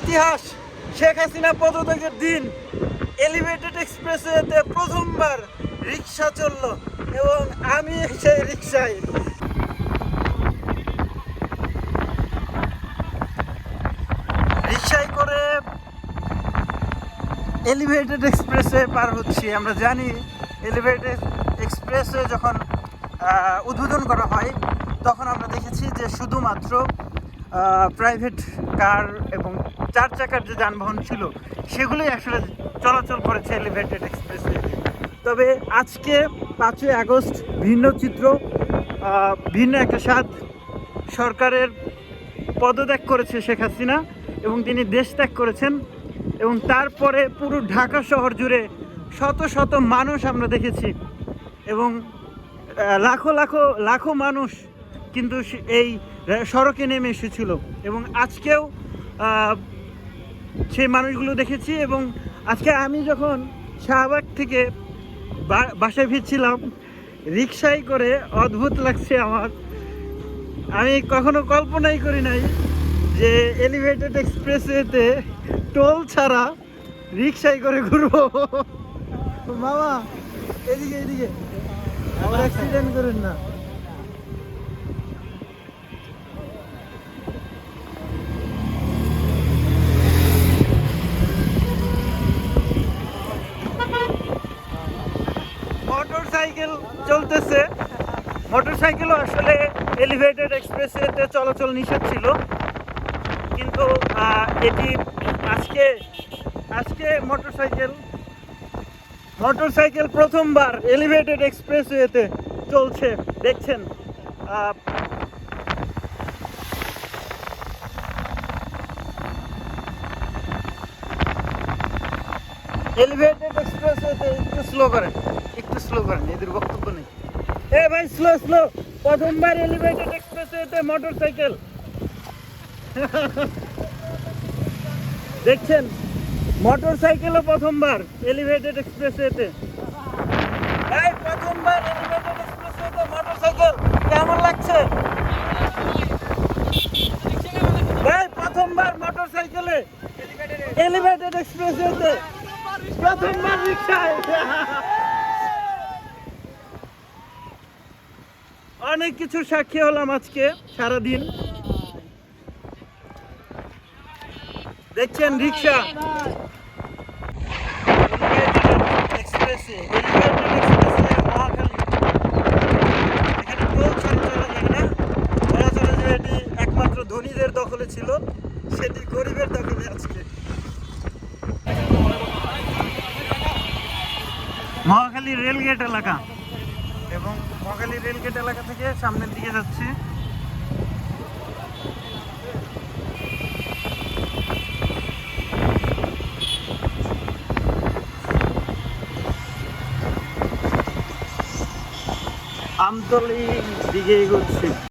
ইতিহাস, শেখ হাসিনা পদত্যাগের দিন এলিভেটেড এক্সপ্রেসওয়েতে প্রথমবার রিক্সা চলল এবং আমি সেই রিক্সায় রিক্সায় করে এলিভেটেড এক্সপ্রেসওয়ে পার হচ্ছি। আমরা জানি এলিভেটেড এক্সপ্রেসওয়ে যখন উদ্বোধন করা হয়, তখন আমরা দেখেছি যে শুধুমাত্র প্রাইভেট কার এবং চার চাকার যে যানবাহন ছিল, সেগুলোই আসলে চলাচল করেছে এলিভেটেড এক্সপ্রেসওয়ে তবে আজকে পাঁচই আগস্ট ভিন্ন চিত্র ভিন্ন একটা স্বাদ সরকারের পদত্যাগ করেছে শেখ হাসিনা এবং তিনি দেশ ত্যাগ করেছেন এবং তারপরে পুরো ঢাকা শহর জুড়ে শত শত মানুষ আমরা দেখেছি এবং লাখো লাখো লাখো মানুষ কিন্তু এই সড়কে নেমে এসেছিল এবং আজকেও সেই মানুষগুলো দেখেছি এবং আজকে আমি যখন শাহবাগ থেকে বাসায় ফিরছিলাম রিক্সায় করে অদ্ভুত লাগছে আমার। আমি কখনো কল্পনাই করি নাই যে এলিভেটেড এক্সপ্রেসওয়েতে টোল ছাড়া রিক্সায় করে ঘুরবো। মামা, এদিকে এদিকে। অ্যাক্সিডেন্ট করেন না মোটর সাইকেল চলতেছে। মোটর সাইকেলও আসলে এলিভেটেড এক্সপ্রেসওয়েতে চলাচল নিষেধ ছিল। কিন্তু এটি আজকে আজকে মোটরসাইকেল মোটরসাইকেল মোটর সাইকেল প্রথমবার এলিভেটেড এক্সপ্রেসওয়েতে চলছে। দেখছেন এলিভেটেড এক্সপ্রেসওয়েতে একটু স্লো করেন, একটু স্লো করেন, এদের বক্তব্য নেই। এ ভাই স্লো স্লো প্রথমবার এলিভেটেড এক্সপ্রেসওয়েতে মোটর সাইকেল দেখছেন মোটর সাইকেলও প্রথমবার এলিভেটেড এক্সপ্রেসওয়েতে এই, প্রথমবার এলিভেটেড এক্সপ্রেসওয়েতে মোটর সাইকেল কেমন লাগছে? ভাই প্রথমবার মোটর সাইকেলে এলিভেটেড এক্সপ্রেসওয়েতে প্রথমবার রিক্সায়। অনেক কিছু সাক্ষী হলাম আজকে সারাদিন। দেখছেন রিক্সা এক্সপ্রেসে এলিভেটেড এক্সপ্রেসে মহাখালী এখানে টোল ছাড়া চলা যাবে না বলা চলে যে এটি একমাত্র ধনীদের দখলে ছিল সেটি গরিবের দখলে আজকে মহাখালী রেলগেট এলাকা। এবং মহাখালী রেলগেট এলাকা থেকে সামনের দিকে যাচ্ছি। আমতলি দিকে এগোচ্ছি।